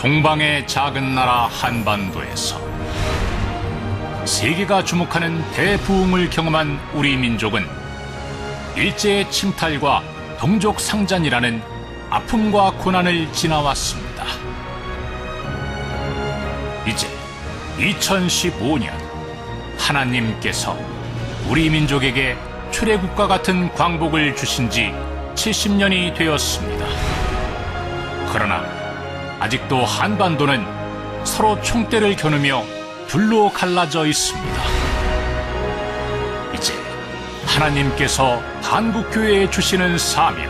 동방의 작은 나라 한반도에서 세계가 주목하는 대부흥을 경험한 우리 민족은 일제의 침탈과 동족 상잔이라는 아픔과 고난을 지나왔습니다. 이제 2015년 하나님께서 우리 민족에게 출애굽과 같은 광복을 주신 지 70년이 되었습니다. 아직도 한반도는 서로 총대를 겨누며 둘로 갈라져 있습니다. 이제 하나님께서 한국교회에 주시는 사명,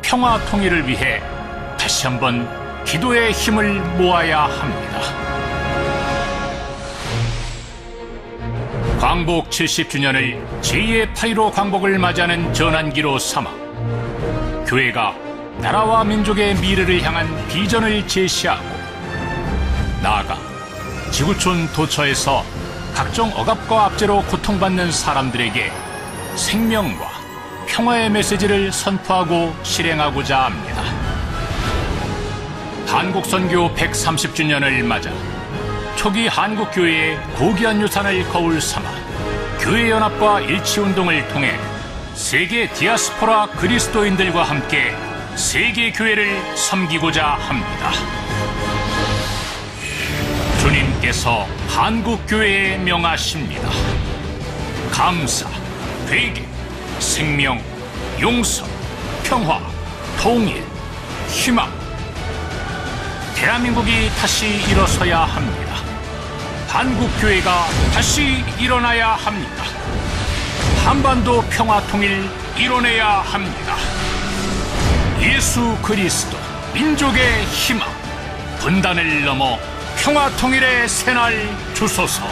평화 통일을 위해 다시 한번 기도의 힘을 모아야 합니다. 광복 70주년을 제2의 8.15 광복을 맞이하는 전환기로 삼아 교회가 나라와 민족의 미래를 향한 비전을 제시하고 나아가 지구촌 도처에서 각종 억압과 압제로 고통받는 사람들에게 생명과 평화의 메시지를 선포하고 실행하고자 합니다. 한국선교 130주년을 맞아 초기 한국교회의 고귀한 유산을 거울 삼아 교회연합과 일치운동을 통해 세계 디아스포라 그리스도인들과 함께 세계 교회를 섬기고자 합니다. 주님께서 한국 교회에 명하십니다. 감사, 회개, 생명, 용서, 평화, 통일, 희망. 대한민국이 다시 일어서야 합니다. 한국교회가 다시 일어나야 합니다. 한반도 평화 통일 이뤄내야 합니다. 예수 그리스도 민족의 희망 분단을 넘어 평화 통일의 새날 주소서.